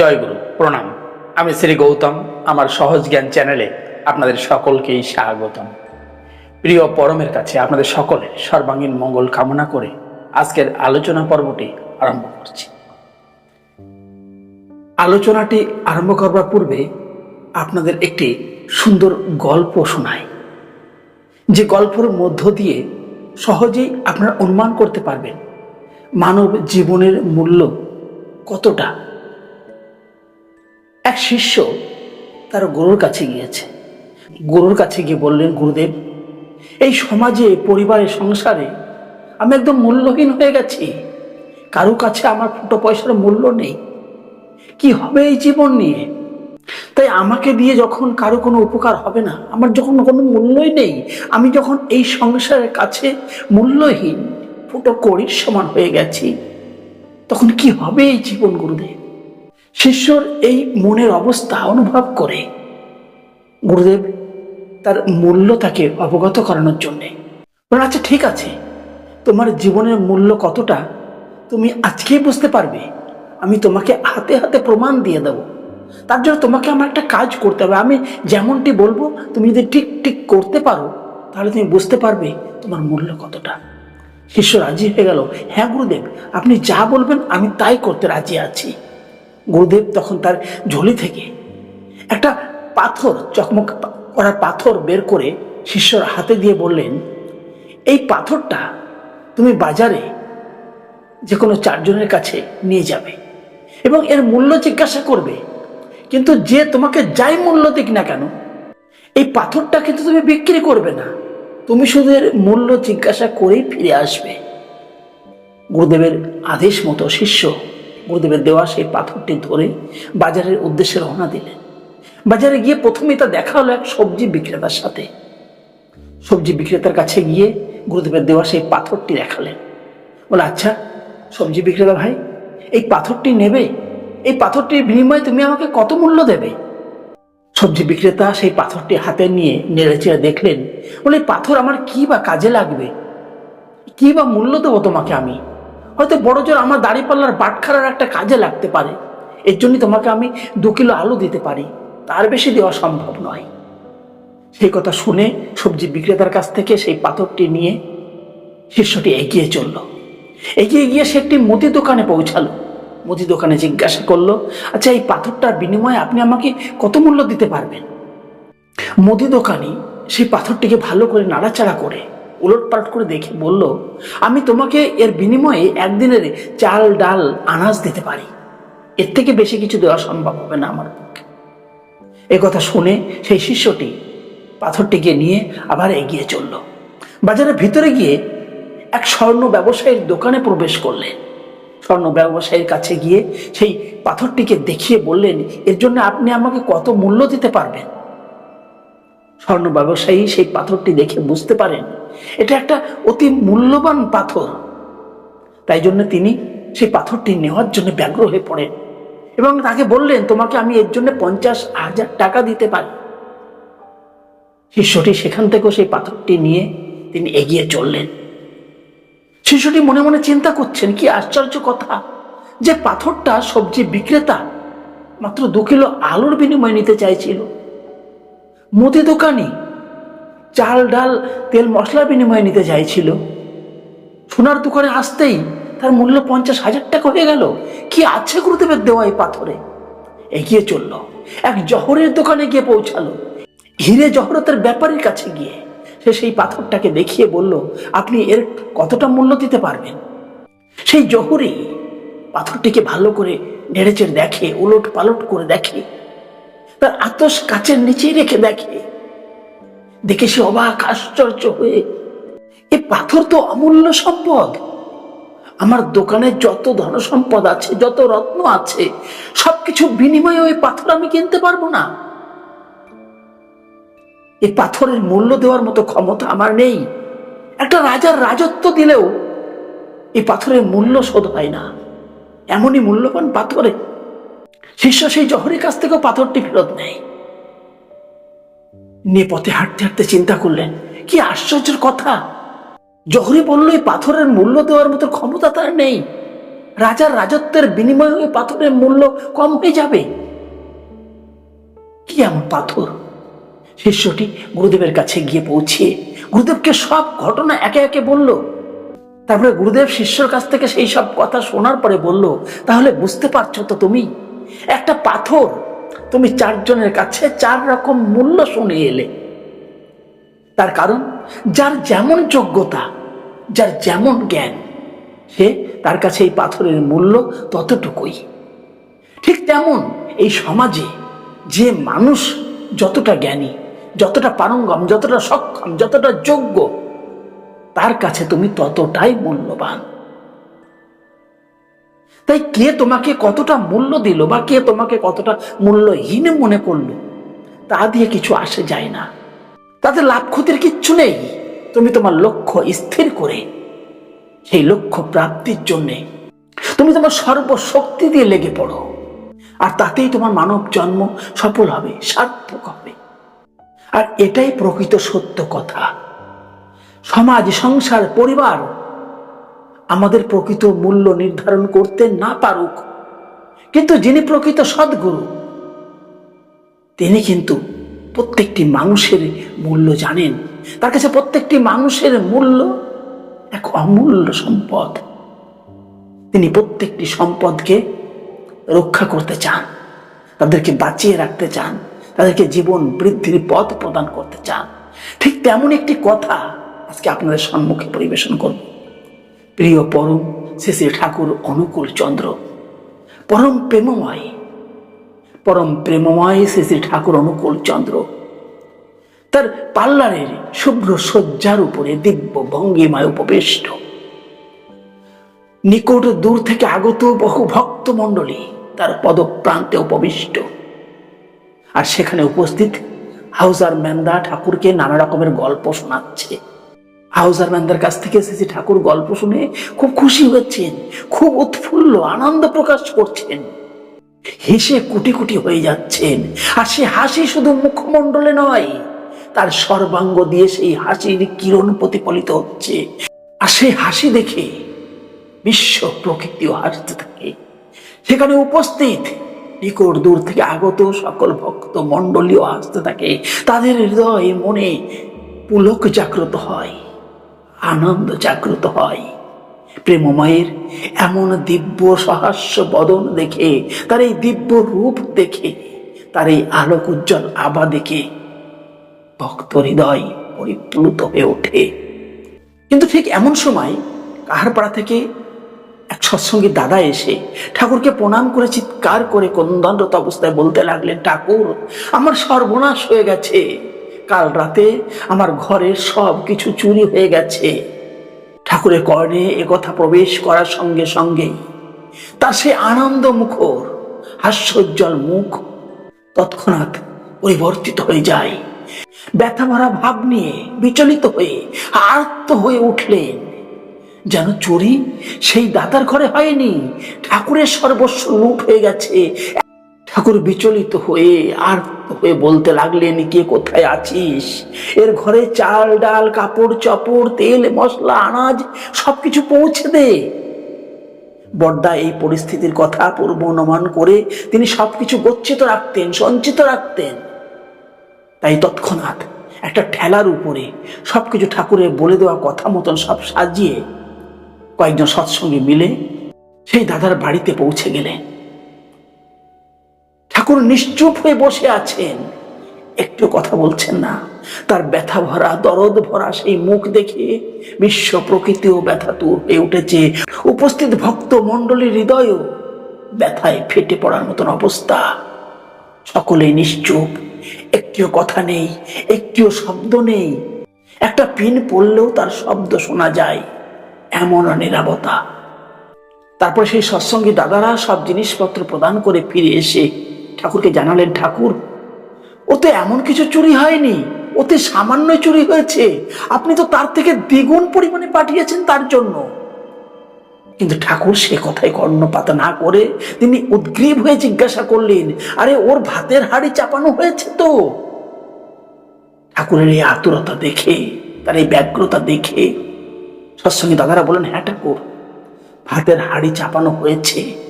জয় গুরু, প্রণাম। আমি শ্রী গৌতম, আমার সহজ জ্ঞান চ্যানেলে আপনাদের সকলকেই স্বাগতম। প্রিয় পরমের কাছে আপনাদের সকলের সর্বাঙ্গীন মঙ্গল কামনা করে আজকের আলোচনা পর্বটি আরম্ভ করছি। আলোচনাটি আরম্ভ করবার পূর্বে আপনাদের একটি সুন্দর গল্প শোনাই। যে গল্পের মধ্য দিয়ে সহজেই আপনারা অনুমান করতে পারবেন, মানব জীবনের মূল্য কতটা। এক শিষ্য তার গুরুর কাছে গিয়েছে। গুরুর কাছে গিয়ে বললেন, গুরুদেব, এই সমাজে, পরিবারে, সংসারে আমি একদম মূল্যহীন হয়ে গেছি। কারও কাছে আমার ফুটো পয়সার মূল্য নেই। কি হবে এই জীবন নিয়ে? তাই আমাকে দিয়ে যখন কারও কোনো উপকার হবে না, আমার যখন কোনো মূল্যই নেই, আমি যখন এই সংসারের কাছে মূল্যহীন, ফুটো করির সমান হয়ে গেছি, তখন কি হবে এই জীবন, গুরুদেব? শিষ্যর এই মনের অবস্থা অনুভব করে গুরুদেব তার মূল্য তাকে অবগত করানোর জন্যে। বলেন আচ্ছা ঠিক আছে। তোমার জীবনের মূল্য কতটা? তুমি আজকেই বুঝতে পারবে। আমি তোমাকে হাতে হাতে প্রমাণ দিয়ে দেব। তার জন্য তোমাকে আমার একটা কাজ করতে হবে। আমি যেমনটি বলব, তুমি যদি ঠিক ঠিক করতে পারো, তাহলে তুমি বুঝতে পারবে তোমার মূল্য কতটা। শিষ্য রাজি হয়ে গেল হ্যাঁ গুরুদেব, আপনি যা বলবেন আমি তাই করতে রাজি আছি। গুরুদেব তখন তার ঝুলি থেকে একটা পাথর, চকমক করা পাথর বের করে শিষ্যর হাতে দিয়ে বললেন, এই পাথরটা তুমি বাজারে যে কোনো চারজনের কাছে নিয়ে যাবে এবং এর মূল্য জিজ্ঞাসা করবে। কিন্তু যে তোমাকে যাই মূল্য দিক না কেন, এই পাথরটা কিন্তু তুমি বিক্রি করবে না। তুমি শুধু এর মূল্য জিজ্ঞাসা করেই ফিরে আসবে। গুরুদেবের আদেশ মতো শিষ্য গুরুদেবের দেওয়া সেই পাথরটি ধরে বাজারের উদ্দেশ্যে রওনা দিলেন। বাজারে গিয়ে প্রথমেই তা দেখা হলো এক সবজি বিক্রেতার সাথে। সবজি বিক্রেতার কাছে গিয়ে গুরুদেবের দেওয়া সেই পাথরটি দেখালেন। বলে আচ্ছা সবজি বিক্রেতা ভাই, এই পাথরটি নেবে? এই পাথরটির বিনিময়ে তুমি আমাকে কত মূল্য দেবে? সবজি বিক্রেতা সেই পাথরটি হাতে নিয়ে নেড়েচেড়ে দেখলেন। বলে, পাথর আমার কি বা কাজে লাগবে? কি বা মূল্য দেবো তোমাকে আমি? হয়তো বড় জোর আমার দাড়িপাল্লার বাটখারার একটা কাজে লাগতে পারে। এর জন্য তোমাকে আমি দু কিলো আলু দিতে পারি। তার বেশি দেওয়া সম্ভব নয়। সেই কথা শুনে সবজি বিক্রেতার কাছ থেকে সেই পাথরটি নিয়ে শিষ্যটি এগিয়ে চলল। এগিয়ে গিয়ে সে একটি মুদি দোকানে পৌঁছালো। মুদি দোকানে জিজ্ঞাসা করল আচ্ছা এই পাথরটার বিনিময়ে আপনি আমাকে কত মূল্য দিতে পারবেন? মুদি দোকানি সেই পাথরটিকে ভালো করে নাড়াচাড়া করে উলট পালট করে দেখে বলল, আমি তোমাকে এর বিনিময়ে একদিনের চাল, ডাল, আনাজ দিতে পারি। এর থেকে বেশি কিছু দেওয়া সম্ভব হবে না আমার পক্ষে। এ কথা শুনে সেই শিষ্যটি পাথরটিকে নিয়ে আবার এগিয়ে চলল। বাজারের ভিতরে গিয়ে এক স্বর্ণ ব্যবসায়ীর দোকানে প্রবেশ করলেন। স্বর্ণ ব্যবসায়ীর কাছে গিয়ে সেই পাথরটিকে দেখিয়ে বললেন, এর জন্য আপনি আমাকে কত মূল্য দিতে পারবেন? স্বর্ণ ব্যবসায়ী সেই পাথরটি দেখে বুঝতে পারেন এটা একটা অতি মূল্যবান পাথর। তাই জন্য তিনি সেই পাথরটি নেওয়ার জন্য ব্যগ্র হয়ে পড়েন এবং তাকে বললেন, তোমাকে আমি এর জন্য পঞ্চাশ হাজার টাকা দিতে পারি। শিষ্যটি সেখান থেকেও সেই পাথরটি নিয়ে তিনি এগিয়ে চললেন। শিশুটি মনে মনে চিন্তা করছেন, কি আশ্চর্য কথা যে পাথরটা সবজি বিক্রেতা মাত্র দু কিলো আলুর বিনিময়ে নিতে চাইছিল। মুদি দোকানি চাল, ডাল, তেল, মশলার বিনিময়ে নিতে চাইছিল। সোনার দোকানে আসতেই তার মূল্য পঞ্চাশ হাজার টাকা হয়ে গেল। কি আছে গুরুদেবের দেওয়া এই পাথরে? এগিয়ে চলল। এক জহরের দোকানে গিয়ে পৌঁছালো। হিরে জহরতের ব্যাপারীর কাছে গিয়ে সে সেই পাথরটাকে দেখিয়ে বলল, আপনি এর কতটা মূল্য দিতে পারবেন? সেই জহরি পাথরটিকে ভালো করে নেড়েচেড়ে দেখে উলট পালট করে দেখে, তার আতস কাচের নিচেই রেখে দেখে দেখে সে অবাক, আশ্চর্য হয়ে, এ পাথর তো অমূল্য সম্পদ। আমার দোকানে যত ধন সম্পদ আছে, যত রত্ন আছে, সবকিছু বিনিময়ে ওই পাথর আমি কিনতে পারব না। এই পাথরের মূল্য দেওয়ার মতো ক্ষমতা আমার নেই। একটা রাজার রাজত্ব দিলেও এই পাথরের মূল্য শোধ হয় না। এমনই মূল্যবান পাথরে শিষ্য সেই জহরের কাছ থেকেও পাথরটি ফেরত নেয়। নিয়ে পথে হাঁটতে হাঁটতে চিন্তা করলেন, কি আশ্চর্যের কথা। জহরি বলল, এই পাথরের মূল্য দেওয়ার মতো ক্ষমতা তার নেই। রাজার রাজত্বের বিনিময়ে ওই পাথরের মূল্য কম হয়ে যাবে। কি এমন পাথর? শিষ্যটি গুরুদেবের কাছে গিয়ে পৌঁছিয়ে গুরুদেবকে সব ঘটনা একে একে বলল। তারপরে গুরুদেব শিষ্যর কাছ থেকে সেই সব কথা শোনার পরে বলল, তাহলে বুঝতে পারছ তো তুমি, একটা পাথর তুমি চারজনের কাছে চার রকম মূল্য শুনে এলে। তার কারণ, যার যেমন যোগ্যতা, যার যেমন জ্ঞান, সে তার কাছে এই পাথরের মূল্য ততটুকুই। ঠিক তেমন এই সমাজে যে মানুষ যতটা জ্ঞানী, যতটা পারঙ্গম, যতটা সক্ষম, যতটা যোগ্য, তার কাছে তুমি ততটাই মূল্যবান। তাই কে তোমাকে কতটা মূল্য দিল বা কে তোমাকে কতটা মূল্যহীন মনে করল, তা দিয়ে কিছু আসে যায় না। তাতে লাভ ক্ষতির কিচ্ছু নেই। তুমি তোমার লক্ষ্য স্থির করে, সেই লক্ষ্য প্রাপ্তির জন্যে তুমি তোমার সর্বশক্তি দিয়ে লেগে পড়ো। আর তাতেই তোমার মানব জন্ম সফল হবে, সার্থক হবে। আর এটাই প্রকৃত সত্য কথা। সমাজ, সংসার, পরিবার আমাদের প্রকৃত মূল্য নির্ধারণ করতে না পারুক। কিন্তু যিনি প্রকৃত সদ্গুরু, তিনি কিন্তু প্রত্যেকটি মানুষের মূল্য জানেন। তার কাছে প্রত্যেকটি মানুষের মূল্য এক অমূল্য সম্পদ। তিনি প্রত্যেকটি সম্পদকে রক্ষা করতে চান, তাদেরকে বাঁচিয়ে রাখতে চান, তাদেরকে জীবন বৃদ্ধির পথ প্রদান করতে চান। ঠিক তেমন একটি কথা আজকে আপনাদের সম্মুখে পরিবেশন করব। প্রিয় পরম শ্রী শ্রী ঠাকুর অনুকূল চন্দ্র। পরম প্রেমময় পরম প্রেমময় শ্রী শ্রী ঠাকুর অনুকূল চন্দ্র। তার পার্লারের শুভ্র শয্যার উপরে দিব্য ভঙ্গিমায় উপবিষ্ট। নিকট দূর থেকে আগত বহু ভক্ত মণ্ডলী তার পদপ্রান্তে উপবিষ্ট। আর সেখানে উপস্থিত হাউজার ম্যান্দা ঠাকুরকে নানা রকমের গল্প শোনাচ্ছে। হাউজার ম্যান্দার কাছ থেকে শ্রী ঠাকুর গল্প শুনে খুব খুশি হচ্ছেন খুব উৎফুল্ল আনন্দ প্রকাশ করছেন। হেসে কুটি কুটি হয়ে যাচ্ছেন, আর সে হাসি শুধু মুখমণ্ডলে নয়, তার সর্বাঙ্গ দিয়ে সেই হাসির কিরণ প্রতিফলিত হচ্ছে। আর সেই হাসি দেখে বিশ্ব প্রকৃতিও হাসতে থাকে। সেখানে উপস্থিত নিকট দূর থেকে আগত সকল ভক্ত মণ্ডলীও হাসতে থাকে। তাদের হৃদয় মনে পুলক জাগ্রত হয়। আনন্দ জাগ্রত হয়। প্রেমময়ের এমন দিব্য সহাস্য বদন দেখে, তার এই দিব্য রূপ দেখে, তার এই আলোক উজ্জ্বল আভা দেখে ভক্ত হৃদয় পরিপ্লুত হয়ে ওঠে। কিন্তু ঠিক এমন সময় কাহারপাড়া থেকে এক সৎসঙ্গী দাদা এসে ঠাকুরকে প্রণাম করে, চিৎকার করে কন্দনরত অবস্থায় বলতে লাগলেন, ঠাকুর, আমার সর্বনাশ হয়ে গেছে। কাল রাতে আমার ঘরের সব কিছু চুরি হয়ে গেছে। ঠাকুরের কর্ণে একথা প্রবেশ করার সঙ্গে সঙ্গে তার সে আনন্দ মুখর, হাস্যোজ্জ্বল মুখ তৎক্ষণাৎ পরিবর্তিত হয়ে যায়। ব্যথা ভরা ভাব নিয়ে বিচলিত হয়ে আর্ত হয়ে উঠলেন। যেন চুরি সেই দাদার ঘরে হয়নি, ঠাকুরের সর্বস্ব লুট হয়ে গেছে ঠাকুর বিচলিত হয়ে আর হয়ে বলতে লাগলেন, কে কোথায় আছিস? এর ঘরে চাল, ডাল, কাপড়, চপড়, তেল, মশলা, আনাজ, সবকিছু পৌঁছে দে। বর্দা এই পরিস্থিতির কথা পূর্ব অনুমান করে তিনি সবকিছু গচ্ছিত রাখতেন, সঞ্চিত রাখতেন। তাই তৎক্ষণাৎ একটা ঠেলার উপরে সবকিছু ঠাকুরের বলে দেওয়া কথা মতন সব সাজিয়ে কয়েকজন সৎসঙ্গে মিলে সেই দাদার বাড়িতে পৌঁছে গেলেন। ঠাকুর নিশ্চুপ হয়ে বসে আছেন। একটু কথা বলছেন না। তার ব্যথা ভরা, দরদ ভরা সেই মুখ দেখে বিশ্ব প্রকৃতিও ব্যথা তুর হয়ে উঠেছে। উপস্থিত ভক্ত মণ্ডলীর হৃদয়ও ব্যথায় ফেটে পড়ার মতন অবস্থা। সকলেই নিশ্চুপ। একটিও কথা নেই, একটিও শব্দ নেই। একটা পিন পড়লেও তার শব্দ শোনা যায়, এমন নিরাপত্তা তারপর সেই সৎসঙ্গী দাদারা সব জিনিসপত্র প্রদান করে ফিরে এসে ঠাকুরকে জানালেন, ঠাকুর, ওতে এমন কিছু চুরি হয়নি, ওতে সামান্য চুরি হয়েছে। আপনি তো তার থেকে দ্বিগুণ পরিমাণে পাঠিয়েছেন তার জন্য। কিন্তু ঠাকুর সে কথায় কর্ণপাত না করে তিনি উদ্গ্রীব হয়ে জিজ্ঞাসা করলেন, আরে, ওর ভাতের হাড়ি চাপানো হয়েছে তো? ঠাকুরের এই আতুরতা দেখে, তার এই ব্যগ্রতা দেখে সৎসঙ্গী দাদারা বলেন হ্যাঁ ঠাকুর, ভাতের হাড়ি চাপানো হয়েছে।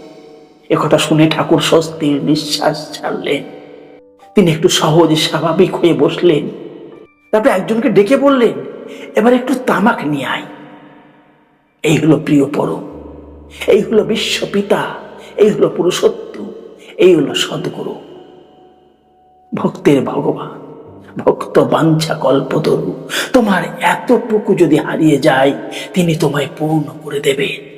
একথা শুনে ঠাকুর স্বস্তির নিঃশ্বাস ছাড়লেন। তিনি একটু সহজ স্বাভাবিক হয়ে বসলেন। তারপরে একজনকে ডেকে বললেন, এবার একটু তামাক নিয়ে আয়। এই হলো প্রিয় পরম। এই হলো বিশ্বপিতা এই হলো পুরুষত্ব এই হলো সদ্গুরু। ভক্তের ভগবান, ভক্ত বাঞ্ছা কল্পতরু। তোমার এতটুকু যদি হারিয়ে যায়, তিনি তোমায় পূর্ণ করে দেবেন।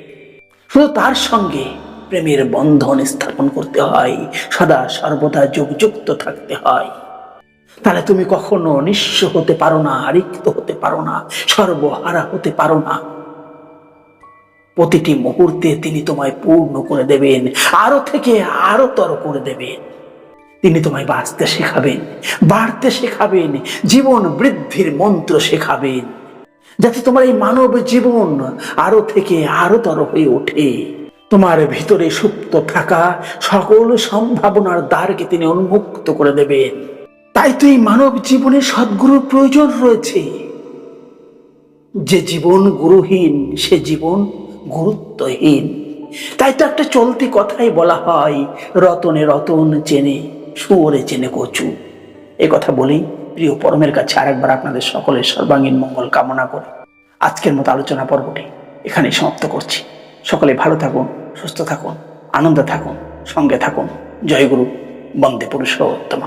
শুধু তার সঙ্গে প্রেমের বন্ধন স্থাপন করতে হয়, সদা সর্বদা যোগযুক্ত থাকতে হয়। তাহলে তুমি কখনো নিঃস্ব হতে পারো না রিক্ত হতে পারো না, সর্বহারা হতে পারো না। প্রতিটি মুহূর্তে তিনি তোমায় পূর্ণ করে দেবেন, আরও থেকে আরও তর করে দেবেন। তিনি তোমায় বাঁচতে শেখাবেন, বাড়তে শেখাবেন, জীবন বৃদ্ধির মন্ত্র শেখাবেন, যাতে তোমার এই মানব জীবন আরও থেকে আরও তর হয়ে ওঠে। তোমার ভিতরে সুপ্ত থাকা সকল সম্ভাবনার দ্বারকে তিনি উন্মুক্ত করে দেবেন। তাই তো এই মানব জীবনে সদ্গুরুর প্রয়োজন রয়েছে। যে জীবন গুরুহীন, সে জীবন গুরুত্বহীন। তাই তো একটা চলতি কথাই বলা হয়, রতনে রতন চেনে, শুয়োরে চেনে কচু। এ কথা বলেই প্রিয় পরমের কাছে আরেকবার আপনাদের সকলের সর্বাঙ্গীন মঙ্গল কামনা করে। আজকের মতো আলোচনা পর্বটি এখানে সমাপ্ত করছি। সকলে ভালো থাকুন। সুস্থ থাকুন আনন্দে থাকুন সঙ্গে থাকুন। জয়গুরু বন্দে পুরুষ পুরুষোত্তম